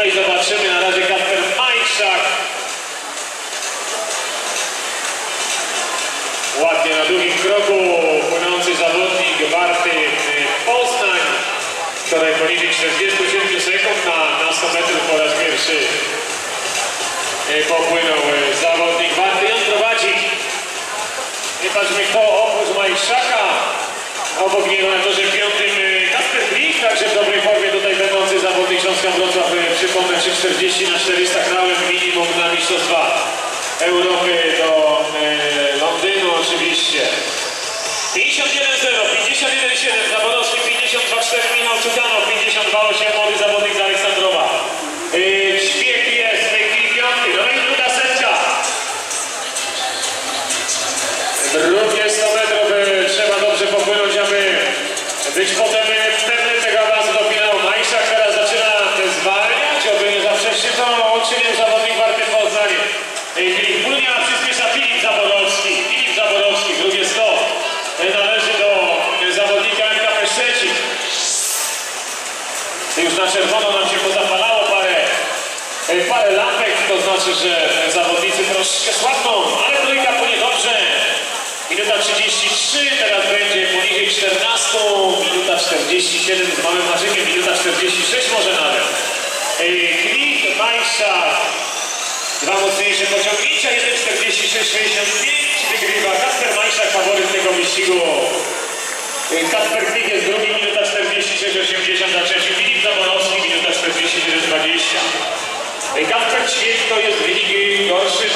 No i zobaczymy na razie Kasper Majczak. Ładnie na długim kroku płynący zawodnik Warty y, Poznań, wczoraj poniżej 47 sekund na, na 100 metrów po raz pierwszy y, popłynął. Wrocław. e, Przypomnę 3,40 na 400 grałem minimum na Mistrzostwa Europy do e, Londynu oczywiście. 51-0, 51-7, Zawodowski 52-4, Michał Czukanow 52-8, młody zawodnik z Aleksandrowa. Yy, Śpiech jest w tej chwili piątki, no i druga setka. Drugie 100 metrów yy, trzeba dobrze popłynąć, aby być potem yy, pewny Już na czerwono nam się pozapalało parę, yy, parę lampek, to znaczy, że zawodnicy troszkę słabną, ale trójka płynie dobrze. Minuta 33, teraz będzie poniżej 14, minuta 47 z małym haczykiem, minuta 46 może nawet. Klik, Majszak, dwa mocniejsze pociągnięcia, 1,46,65 wygrywa Kasper Majszak, faworyt tego wyścigu. Yy, Kasper Klik jest drugi, minuta 47,20. Yy, Kasper Ćwiek to jest wynik gorszy.